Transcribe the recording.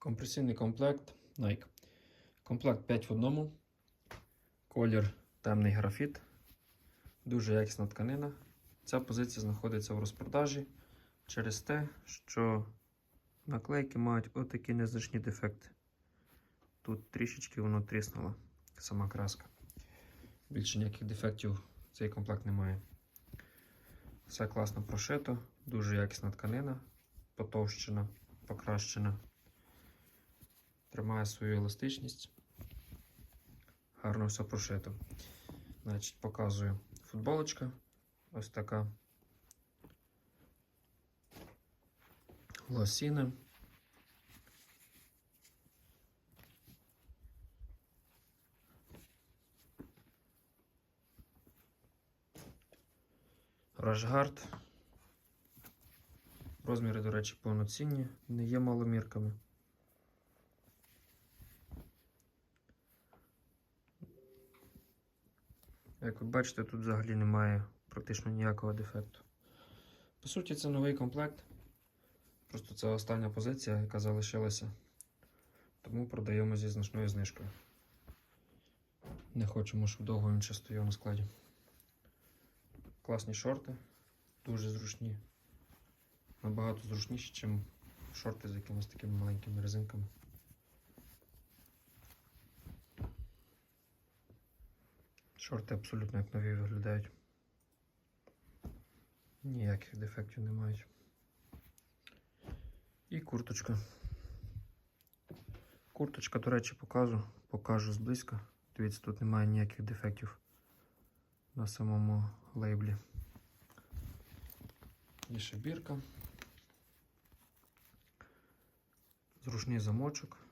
Компресійний комплект Nike. Комплект 5 в одному. Колір темний графіт. Дуже якісна тканина. Ця позиція знаходиться в розпродажі через те, що наклейки мають отакі незначні дефекти. Тут трішечки воно тріснуло, сама краска. Більше ніяких дефектів цей комплект не має. Все класно прошито, дуже якісна тканина, потовщена, покращена. Тримає свою еластичність. Гарно все прошито. Значить, показую футболочка. Ось така. Лосіни. Рашгард. Розміри, до речі, повноцінні, не є маломірками. Як ви бачите, тут взагалі немає практично ніякого дефекту. По суті, це новий комплект. Просто це остання позиція, яка залишилася. Тому продаємо зі значною знижкою. Не хочемо, щоб довго він ще стояв на складі. Класні шорти, дуже зручні. Набагато зручніші, ніж шорти з якимись такими маленькими резинками. Шорти абсолютно як нові виглядають. Ніяких дефектів не мають. І курточка. Курточка, до речі, покажу, покажу зблизька. Дивіться, тут немає ніяких дефектів на самому лейблі. Є ще бірка. Зручний замочок.